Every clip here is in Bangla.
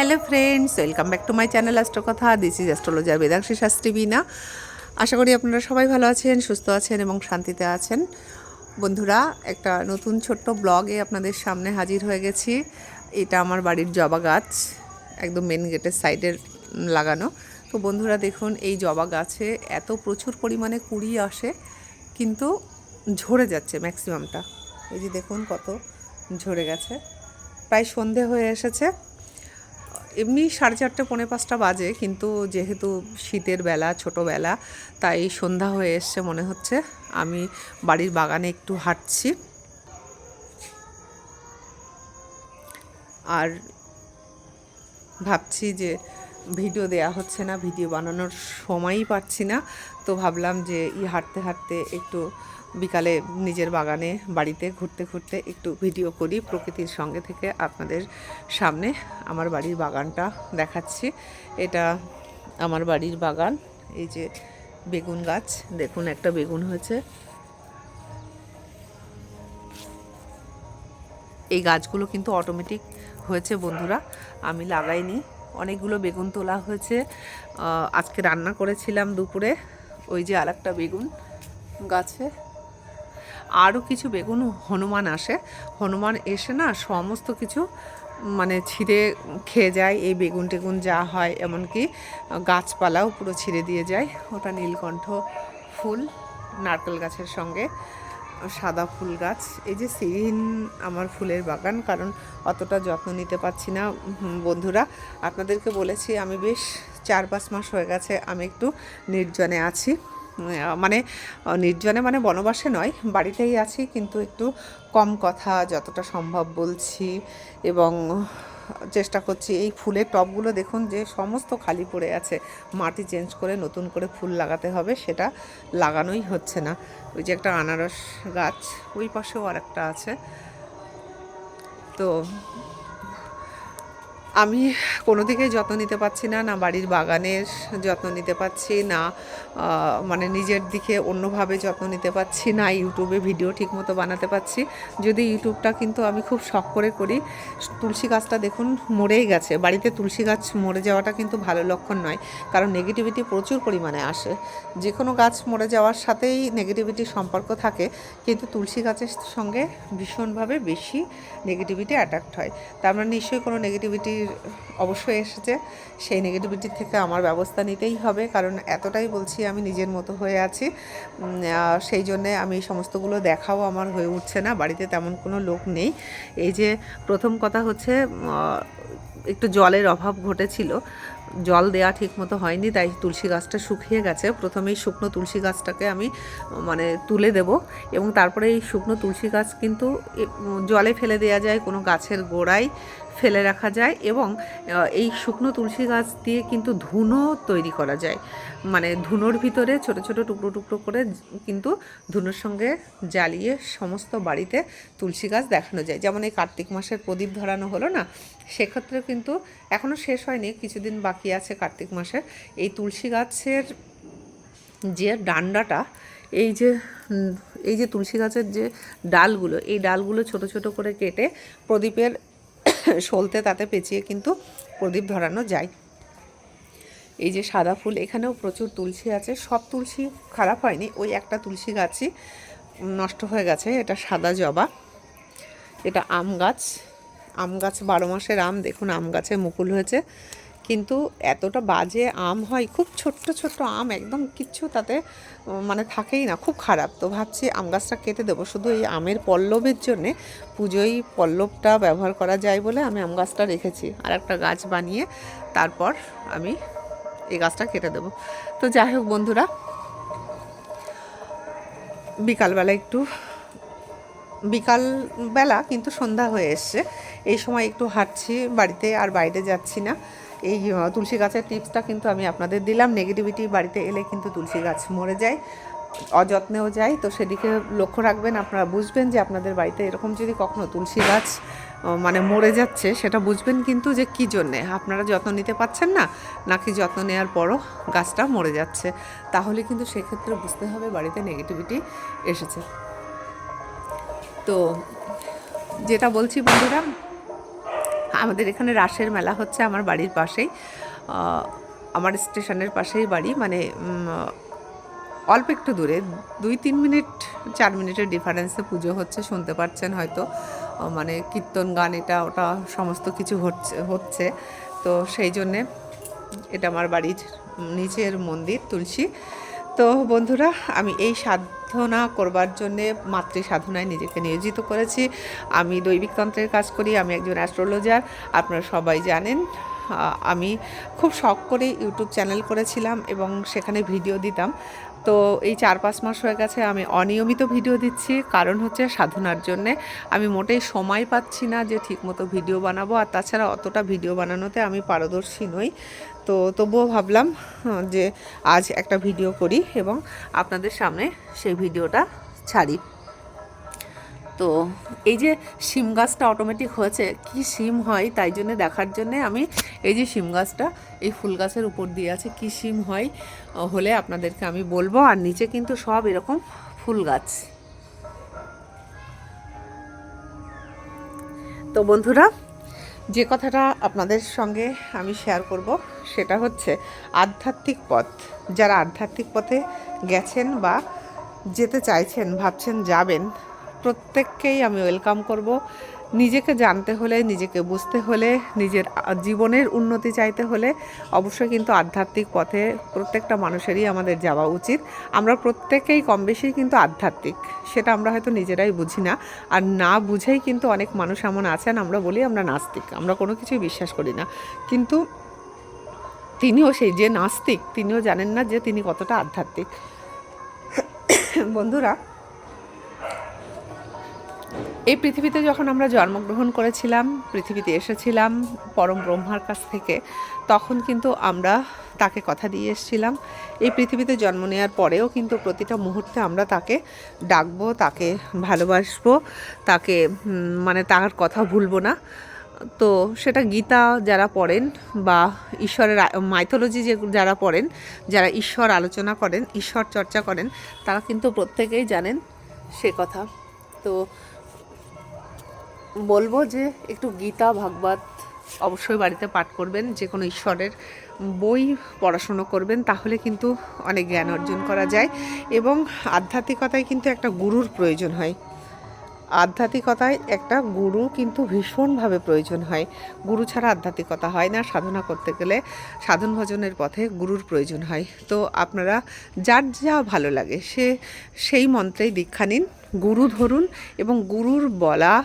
Hello friends welcome back to my channel Astrokatha this is astrologer Vedanshi Shastri বিনা আশা করি আপনারা সবাই ভালো আছেন, সুস্থ আছেন এবং শান্তিতে আছেন। বন্ধুরা, একটা নতুন ছোট্ট ব্লগে আপনাদের সামনে হাজির হয়ে গেছি। এটা আমার বাড়ির জবা গাছ, একদম মেন গেটের সাইডের লাগানো। তো বন্ধুরা, দেখুন, এই জবা গাছে এত প্রচুর পরিমাণে কুড়ি আসে, কিন্তু ঝরে যাচ্ছে ম্যাক্সিমামটা এই যে দেখুন, কত ঝরে গেছে। প্রায় সন্ধে হয়ে এসেছে। এমনি সাড়ে চারটে, পৌনে পাঁচটা বাজে, কিন্তু যেহেতু শীতের বেলা, ছোটোবেলা, তাই সন্ধ্যা হয়ে এসছে মনে হচ্ছে। আমি বাড়ির বাগানে একটু হাঁটছি। আর ভাবছি যে ভিডিও দেয়া হচ্ছে না, ভিডিও বানানোর সময়ই পাচ্ছি না। তো ভাবলাম যে ই হাঁটতে হাঁটতে একটু বিকালে নিজের বাগানে, বাড়িতে ঘুরতে ঘুরতে একটু ভিডিও করি প্রকৃতির সঙ্গে থেকে আপনাদের সামনে। আমার বাড়ির বাগানটা দেখাচ্ছি। এটা আমার বাড়ির বাগান, এই যে বেগুন গাছ। দেখুন, একটা বেগুন হয়েছে। এই গাছগুলো কিন্তু অটোমেটিক হয়েছে, বন্ধুরা। আমি লাগাইনি। অনেকগুলো বেগুন তোলা হয়েছে। আজকে রান্না করেছিলাম দুপুরে। ওই যে আরেকটা বেগুন গাছে। আরও কিছু বেগুন হনুমান আসে। হনুমান এসে না সমস্ত কিছু মানে ছিঁড়ে খেয়ে যায়। এই বেগুন টেগুন যা হয়, এমনকি গাছপালাও পুরো ছিঁড়ে দিয়ে যায়। ওটা নীলকণ্ঠ ফুল, নারকেল গাছের সঙ্গে। সাদা ফুল গাছ। এই যে সিরিন আমার ফুলের বাগান, কারণ অতটা যত্ন নিতে পারছি না বন্ধুরা। আপনাদেরকে বলেছি, আমি বেশ চার পাঁচ মাস হয়ে গেছে আমি একটু নির্জনে আছি। মানে নির্জনে মানে বনবাসে নয়, বাড়িতেই আছি, কিন্তু একটু কম কথা, যতটা সম্ভব বলছি এবং চেষ্টা করছি এই ফুলের টবগুলো দেখুন যে সমস্ত খালি পড়ে আছে। মাটি চেঞ্জ করে নতুন করে ফুল লাগাতে হবে, সেটা লাগানোই হচ্ছে না। ওই যে একটা আনারস গাছ, ওই পাশেও আর একটা আছে। তো আমি কোনো দিকেই যত্ন নিতে পারছি না না বাড়ির বাগানের যত্ন নিতে পারছি, না মানে নিজের দিকে অন্যভাবে যত্ন নিতে পারছি, না ইউটিউবে ভিডিও ঠিকমতো বানাতে পারছি। যদি ইউটিউবটা কিন্তু আমি খুব শখ করে করি, তুলসী গাছটা দেখুন মরেই গেছে। বাড়িতে তুলসী গাছ মরে যাওয়াটা কিন্তু ভালো লক্ষণ নয়, কারণ নেগেটিভিটি প্রচুর পরিমাণে আসে। যে কোনো গাছ মরে যাওয়ার সাথেই নেগেটিভিটি সম্পর্ক থাকে, কিন্তু তুলসী গাছের সঙ্গে ভীষণভাবে বেশি নেগেটিভিটি অ্যাট্রাক্ট হয়। তার মানে নিশ্চয়ই কোনো নেগেটিভিটি অবশ্যই এসেছে। সেই নেগেটিভিটির থেকে আমার ব্যবস্থা নিতেই হবে। কারণ এতটাই বলছি, আমি নিজের মতো হয়ে আছি। সেই জন্যে আমি এই সমস্তগুলো দেখাও আমার হয়ে উঠছে না। বাড়িতে তেমন কোনো লোক নেই। এই যে প্রথম কথা হচ্ছে একটু জলের অভাব ঘটেছিল। জল দেওয়া ঠিক মতো হয়নি, তাই তুলসী গাছটা শুকিয়ে গেছে। প্রথমেই শুকনো তুলসী গাছটাকে আমি মানে তুলে দেব এবং তারপরে এই শুকনো তুলসী গাছ কিন্তু জলে ফেলে দেওয়া যায়, কোনো গাছের গোড়ায় ফেলে রাখা যায় এবং এই শুকনো তুলসী গাছ দিয়ে কিন্তু ধুনো তৈরি করা যায়। মানে ধুনোর ভিতরে ছোট ছোট টুকরো টুকরো করে কিন্তু ধুনোর সঙ্গে জ্বালিয়ে সমস্ত বাড়িতে তুলসী গাছ দেখানো যায়। যেমন এই কার্তিক মাসের প্রদীপ ধরানো হলো না, সেক্ষেত্রে কিন্তু এখনও শেষ হয়নি, কিছুদিন বাকি আছে কার্তিক মাসের। এই তুলসী গাছের যে ডান্ডাটা, এই যে এই যে তুলসী গাছের যে ডালগুলো, এই ডালগুলো ছোট ছোট করে কেটে প্রদীপের সলতে তাতে পেঁচিয়ে কিন্তু প্রদীপ ধরানো যায়। এই যে সাদা ফুল, এখানেও প্রচুর তুলসী আছে। সব তুলসী খারাপ হয়নি, ওই একটা তুলসী গাছই নষ্ট হয়ে গেছে, এটা সাদা জবা। এটা আম গাছ আম গাছ বারো মাসের আম, দেখুন আম গাছে মুকুল হয়েছে। কিন্তু এতটা বাজে আম হয়, খুব ছোট্ট ছোট্ট আম একদম কিচ্ছু তাতে মানে থাকেই না, খুব খারাপ। তো ভাবছি আম গাছটা কেটে দেবো, শুধু এই আমের পল্লবের জন্যে। পুজোয় পল্লবটা ব্যবহার করা যায় বলে আমি আম গাছটা রেখেছি। আর একটা গাছ বানিয়ে তারপর আমি এই গাছটা কেটে দেবো। তো যাই হোক বন্ধুরা, বিকালবেলা একটু বিকাল বেলা কিন্তু সন্ধ্যা হয়ে এসছে। এই সময় একটু হাঁটছি, বাড়িতে আর বাইরে যাচ্ছি না। এই তুলসী গাছের টিপসটা কিন্তু আমি আপনাদের দিলাম। নেগেটিভিটি বাড়িতে এলে কিন্তু তুলসী গাছ মরে যায়, অযত্নেও যায়। তো সেদিকে লক্ষ্য রাখবেন, আপনারা বুঝবেন যে আপনাদের বাড়িতে এরকম যদি কখনো তুলসী গাছ মানে মরে যাচ্ছে, সেটা বুঝবেন কিন্তু যে কী জন্যে? আপনারা যত্ন নিতে পারছেন না, নাকি যত্ন নেওয়ার পরও গাছটা মরে যাচ্ছে। তাহলে কিন্তু সেক্ষেত্রে বুঝতে হবে বাড়িতে নেগেটিভিটি এসেছে। তো যেটা বলছি বন্ধুরা আমাদের এখানে রাসের মেলা হচ্ছে আমার বাড়ির পাশেই। আমার স্টেশনের পাশেই বাড়ি মানে অল্প একটু দূরে। দুই তিন মিনিট, চার মিনিটের ডিফারেন্সে পুজো হচ্ছে, শুনতে পাচ্ছেন হয়তো। মানে কীর্তন, গান, এটা, ওটা সমস্ত কিছু হচ্ছে হচ্ছে। তো সেই জন্যে এটা আমার বাড়ির নিচের মন্দির, তুলসী। তো বন্ধুরা, আমি এই সাধনা করবার জন্যে মাতৃ সাধনায় নিজেকে নিয়োজিত করেছি। আমি দৈবিক তন্ত্রের কাজ করি, আমি একজন অ্যাস্ট্রোলজার, আপনারা সবাই জানেন। আমি খুব শখ করে ইউটিউব চ্যানেল করেছিলাম এবং সেখানে ভিডিও দিতাম। তো এই চার পাঁচ মাস হয়ে গেছে আমি অনিয়মিত ভিডিও দিচ্ছি, কারণ হচ্ছে সাধনার জন্যে। আমি মোটেই সময় পাচ্ছি না যে ঠিকমতো ভিডিও বানাবো, আর তাছাড়া অতটা ভিডিও বানানোতে আমি পারদর্শী নই। তো তবুও ভাবলাম যে আজ একটা ভিডিও করি এবং আপনাদের সামনে সেই ভিডিওটা ছাড়ি। তো এই যে শিম গাছটা অটোমেটিক হয়েছে, কি শিম হয় তাই জন্য দেখার জন্য আমি এই যে শিম গাছটা, এই ফুল গাছের উপর দিয়ে আছে, কি শিম হয় হলে আপনাদেরকে আমি বলব। আর নিচে কিন্তু সব এরকম ফুল গাছ। তো বন্ধুরা যে কথাটা আপনাদের সঙ্গে আমি শেয়ার করব, সেটা হচ্ছে আধ্যাত্মিক পথ। যারা আধ্যাত্মিক পথে গেছেন বা যেতে চাইছেন, ভাবছেন যাবেন, প্রত্যেককেই আমি ওয়েলকাম করব। নিজেকে জানতে হলে, নিজেকে বুঝতে হলে, নিজের জীবনের উন্নতি চাইতে হলে অবশ্যই কিন্তু আধ্যাত্মিক পথে প্রত্যেকটা মানুষেরই আমাদের যাওয়া উচিত। আমরা প্রত্যেকেই কম বেশি কিন্তু আধ্যাত্মিক, সেটা আমরা হয়তো নিজেরাই বুঝি না। আর না বুঝেই কিন্তু অনেক মানুষ এমন আছেন, আমরা বলি আমরা নাস্তিক, আমরা কোনো কিছুই বিশ্বাস করি না। কিন্তু তিনিও সেই যে নাস্তিক, তিনিও জানেন না যে তিনি কতটা আধ্যাত্মিক। বন্ধুরা এই পৃথিবীতে যখন আমরা জন্মগ্রহণ করেছিলাম, পৃথিবীতে এসেছিলাম পরম ব্রহ্মার কাছ থেকে, তখন কিন্তু আমরা তাকে কথা দিয়ে এসেছিলাম। এই পৃথিবীতে জন্ম নেওয়ার পরেও কিন্তু প্রতিটা মুহূর্তে আমরা তাকে ডাকবো, তাকে ভালোবাসবো, তাকে মানে তার কথা ভুলবো না। তো সেটা গীতা যারা পড়েন বা ঈশ্বরের মাইথোলজি যে, যারা পড়েন, যারা ঈশ্বর আলোচনা করেন, ঈশ্বর চর্চা করেন, তারা কিন্তু প্রত্যেকেই জানেন সে কথা। তো বলব যে একটু গীতা, ভাগবত অবশ্যই বাড়িতে পাঠ করবেন, যে কোনো ঈশ্বরের বই পড়াশুনো করবেন, তাহলে কিন্তু অনেক জ্ঞান অর্জন করা যায়। এবং আধ্যাত্মিকতায় কিন্তু একটা গুরুর প্রয়োজন হয়। আধ্যাত্মিকতায় একটা গুরু কিন্তু ভীষণভাবে প্রয়োজন হয়। গুরু ছাড়া আধ্যাত্মিকতা হয় না। সাধনা করতে গেলে সাধন ভজনের পথে গুরুর প্রয়োজন হয়। তো আপনারা যার যা ভালো লাগে সে সেই মন্ত্রেই দীক্ষা নিন। গুরু ধরুন এবং গুরুর বলা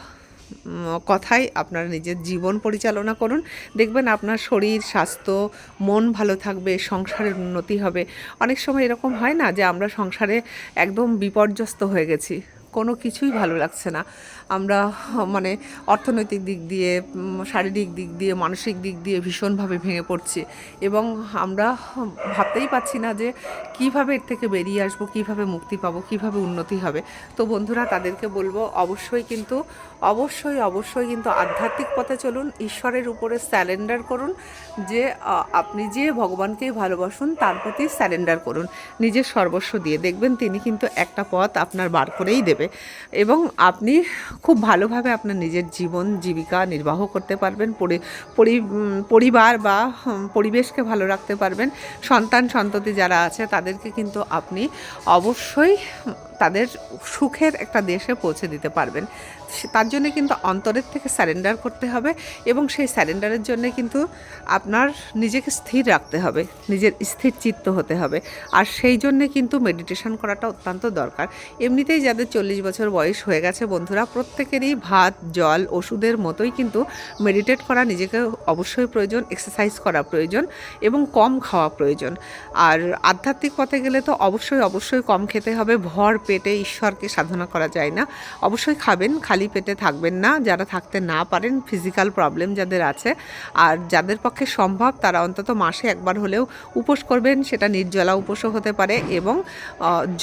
কথাই আপনারা নিজের জীবন পরিচালনা করুন। দেখবেন আপনার শরীর, স্বাস্থ্য, মন ভালো থাকবে, সংসারের উন্নতি হবে। অনেক সময় এরকম হয় না যে আমরা সংসারে একদম বিপর্যস্ত হয়ে গেছি। কোনো কিছুই ভালো লাগছে না। আমরা মানে অর্থনৈতিক দিক দিয়ে শারীরিক দিক দিয়ে, মানসিক দিক দিয়ে ভীষণভাবে ভেঙে পড়ছি। এবং আমরা ভাবতেই পাচ্ছি না যে কীভাবে এর থেকে বেরিয়ে আসব, কীভাবে মুক্তি পাবো, কীভাবে উন্নতি হবে। তো বন্ধুরা, তাদেরকে বলব, অবশ্যই কিন্তু, অবশ্যই অবশ্যই কিন্তু আধ্যাত্মিক পথে চলুন, ঈশ্বরের উপরে স্যালেন্ডার করুন, যে আপনি যে ভগবানকেই ভালোবাসুন, তার প্রতি স্যালেন্ডার করুন। নিজের সর্বস্ব দিয়ে। দেখবেন, তিনি কিন্তু একটা পথ আপনার বার করেই দেবে। এবং আপনি খুব ভালোভাবে আপনার নিজের জীবন জীবিকা নির্বাহ করতে পারবেন, পরি, পরি- পরিবার বা পরিবেশকে ভালো রাখতে পারবেন। সন্তান সন্ততি যারা আছে তাদেরকে কিন্তু আপনি অবশ্যই তাদের সুখের একটা দেশে পৌঁছে দিতে পারবেন। তার জন্য কিন্তু অন্তরের থেকে স্যারেন্ডার করতে হবে এবং সেই স্যারেন্ডারের জন্য কিন্তু আপনার নিজেকে স্থির রাখতে হবে, নিজের স্থির চিত্ত হতে হবে। আর সেই জন্যে কিন্তু মেডিটেশন করাটা অত্যন্ত দরকার। এমনিতেই যাদের চল্লিশ বছর বয়স হয়ে গেছে বন্ধুরা, প্রত্যেকেরই ভাত, জল, ওষুধের মতোই কিন্তু মেডিটেট করা নিজেকে অবশ্যই প্রয়োজন এক্সারসাইজ করা প্রয়োজন এবং কম খাওয়া প্রয়োজন। আর আধ্যাত্মিক পথে গেলে তো অবশ্যই অবশ্যই কম খেতে হবে। ভর পেটে ঈশ্বরকে সাধনা করা যায় না। অবশ্যই খাবেন, খালি পেটে থাকবেন না। যারা থাকতে না পারেন ফিজিক্যাল প্রবলেম যাদের আছে, আর যাদের পক্ষে সম্ভব তারা অন্তত মাসে একবার হলেও উপোস করবেন, সেটা নির্জলা উপোসও হতে পারে এবং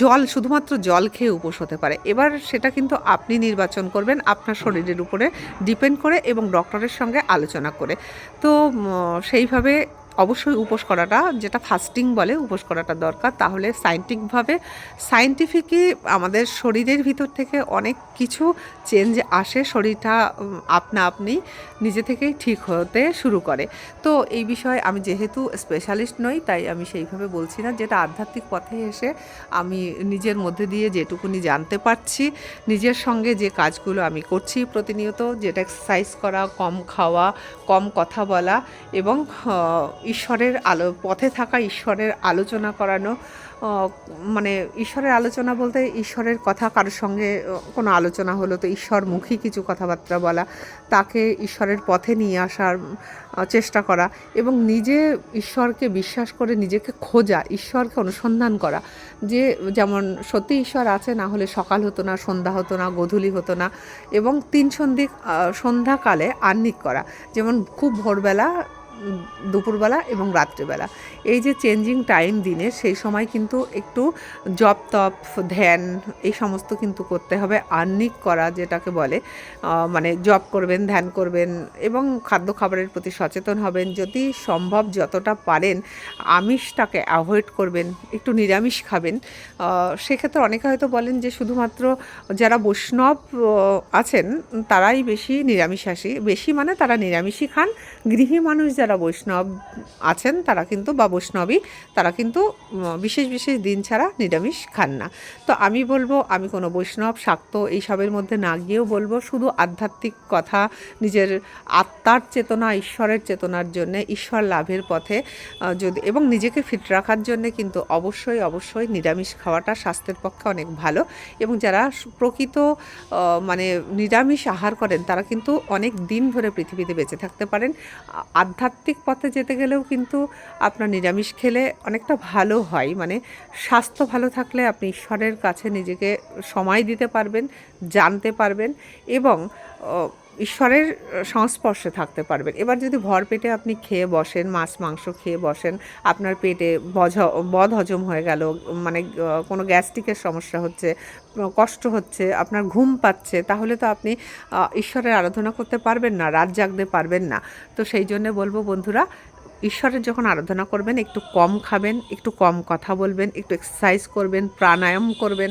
জল, শুধুমাত্র জল খেয়ে উপোস হতে পারে। এবার সেটা কিন্তু আপনি নির্বাচন করবেন আপনার শরীরের উপরে ডিপেন্ড করে এবং ডক্টরের সঙ্গে আলোচনা করে। তো সেইভাবে অবশ্যই উপোস করাটা, যেটা ফাস্টিং বলে উপোস করাটা দরকার। তাহলে সাইন্টিফিকভাবে সাইন্টিফিকই আমাদের শরীরের ভিতর থেকে অনেক কিছু চেঞ্জ আসে, শরীরটা আপনা আপনি নিজে থেকেই ঠিক হতে শুরু করে। তো এই বিষয়ে আমি যেহেতু স্পেশালিস্ট নই, তাই আমি সেইভাবে বলছি না, যেটা আধ্যাত্মিক পথে এসে আমি নিজের মধ্যে দিয়ে যেটুকুনি জানতে পারছি, নিজের সঙ্গে যে কাজগুলো আমি করছি প্রতিনিয়ত, যেটা এক্সারসাইজ করা, কম খাওয়া, কম কথা বলা এবং ঈশ্বরের আলো পথে থাকা ঈশ্বরের আলোচনা করানো মানে ঈশ্বরের আলোচনা বলতে ঈশ্বরের কথা কারোর সঙ্গে কোনো আলোচনা হলো তো ঈশ্বরমুখী কিছু কথাবার্তা বলা তাকে ঈশ্বরের পথে নিয়ে আসার চেষ্টা করা এবং নিজে ঈশ্বরকে বিশ্বাস করে নিজেকে খোঁজা ঈশ্বরকে অনুসন্ধান করা। যে যেমন সত্যি ঈশ্বর আছে না হলে সকাল হতো না সন্ধ্যা হতো না গোধূলি হতো না এবং তিন সন্ধি আহ, সন্ধ্যাকালে আহ্নিক করা। যেমন খুব ভোরবেলা দুপুরবেলা এবং রাত্রিবেলা। এই যে চেঞ্জিং টাইম দিনে, সেই সময় কিন্তু একটু জপ তপ ধ্যান, এই সমস্ত কিন্তু করতে হবে। আর্নিক করা যেটাকে বলে মানে জপ করবেন, ধ্যান করবেন এবং খাদ্য খাবারের প্রতি সচেতন হবেন। যদি সম্ভব যতটা পারেন, আমিষটাকে অ্যাভয়েড করবেন, একটু নিরামিষ খাবেন। সেক্ষেত্রে অনেকে হয়তো বলেন যে শুধুমাত্র যারা বৈষ্ণব আছেন, তারাই বেশি নিরামিষাশী। বেশি মানে তারা নিরামিষই খান, গৃহী মানুষ যারা বৈষ্ণব আছেন, তারা কিন্তু, বা বৈষ্ণবী, তারা কিন্তু বিশেষ বিশেষ দিন ছাড়া নিরামিষ খান না। তো আমি বলব, আমি কোনো বৈষ্ণব, শাক্ত এইসবের মধ্যে না গিয়েও বলব, শুধু আধ্যাত্মিক কথা, নিজের আত্মার চেতনা, ঈশ্বরের চেতনার জন্য, ঈশ্বর লাভের পথে যদি, এবং নিজেকে ফিট রাখার জন্য কিন্তু অবশ্যই অবশ্যই নিরামিষ খাওয়াটা স্বাস্থ্যের পক্ষে অনেক ভালো। এবং যারা প্রকৃত মানে নিরামিষ আহার করেন, তারা কিন্তু অনেক দিন ধরে পৃথিবীতে বেঁচে থাকতে পারেন। আ- আধ্যাত্মিক পথে যেতে গেলেও কিন্তু আপনার নিরামিষ খেলে অনেকটা ভালো হয়। মানে স্বাস্থ্য ভালো থাকলে আপনি ঈশ্বরের কাছে নিজেকে সময় দিতে পারবেন, জানতে পারবেন এবং ঈশ্বরের সংস্পর্শে থাকতে পারবেন। এবার যদি ভর পেটে আপনি খেয়ে বসেন, মাছ, মাংস খেয়ে বসেন, আপনার পেটে বজ বদ হজম হয়ে গেল মানে কোনো গ্যাস্ট্রিকের সমস্যা হচ্ছে, কষ্ট হচ্ছে, আপনার ঘুম পাচ্ছে, তাহলে তো আপনি ঈশ্বরের আরাধনা করতে পারবেন না, রাত জাগতে পারবেন না। তো সেই জন্য বলব বন্ধুরা ঈশ্বরের যখন আরাধনা করবেন, একটু কম খাবেন, একটু কম কথা বলবেন, একটু এক্সারসাইজ করবেন, প্রাণায়াম করবেন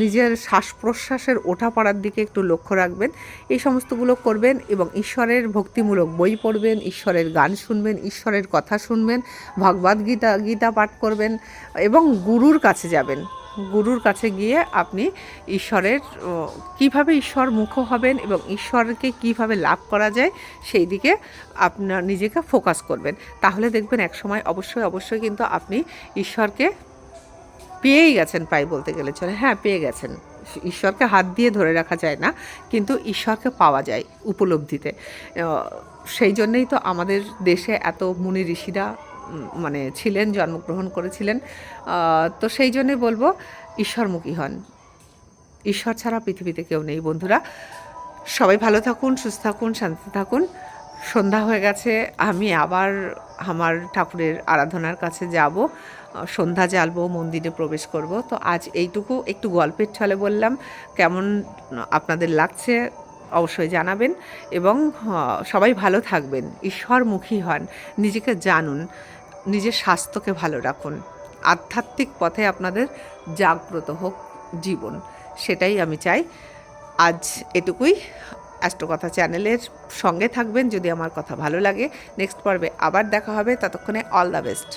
নিজের শ্বাস প্রশ্বাসের ওঠা পড়ার দিকে একটু লক্ষ্য রাখবেন, এই সমস্তগুলো করবেন এবং ঈশ্বরের ভক্তিমূলক বই পড়বেন, ঈশ্বরের গান শুনবেন, ঈশ্বরের কথা শুনবেন ভগবদ গীতা গীতা পাঠ করবেন এবং গুরুর কাছে যাবেন। গুরুর কাছে গিয়ে আপনি ঈশ্বরের কীভাবে ঈশ্বর মুখ হবেন এবং ঈশ্বরকে কীভাবে লাভ করা যায়, সেই দিকে আপনার নিজেকে ফোকাস করবেন। তাহলে দেখবেন এক সময় অবশ্যই অবশ্যই কিন্তু আপনি ঈশ্বরকে পেয়েই গেছেন প্রায় বলতে গেলে চলে। হ্যাঁ পেয়ে গেছেন। ঈশ্বরকে হাত দিয়ে ধরে রাখা যায় না, কিন্তু ঈশ্বরকে পাওয়া যায় উপলব্ধিতে। সেই জন্যেই তো আমাদের দেশে এত মুনি ঋষিরা মানে ছিলেন, জন্মগ্রহণ করেছিলেন। তো সেই জন্যই বলব, ঈশ্বরমুখী হন। ঈশ্বর ছাড়া পৃথিবীতে কেউ নেই, বন্ধুরা। সবাই ভালো থাকুন, সুস্থ থাকুন শান্তি থাকুন। সন্ধ্যা হয়ে গেছে, আমি আবার আমার ঠাকুরের আরাধনার কাছে যাব। সন্ধ্যা জ্বালবো, মন্দিরে প্রবেশ করব। তো আজ এইটুকু, একটু গল্পের ছলে বললাম, কেমন আপনাদের লাগছে? অবশ্যই জানাবেন এবং সবাই ভালো থাকবেন, ঈশ্বরমুখী হন, নিজেকে জানুন, নিজের স্বাস্থ্যকে ভালো রাখুন, আধ্যাত্মিক পথে আপনাদের জাগ্রত হোক জীবন, সেটাই আমি চাই। আজ এটুকুই, অ্যাস্ট্রোকথা চ্যানেলের সঙ্গে থাকবেন যদি আমার কথা ভালো লাগে। নেক্সট পর্বে আবার দেখা হবে, ততক্ষণে অল দ্য বেস্ট।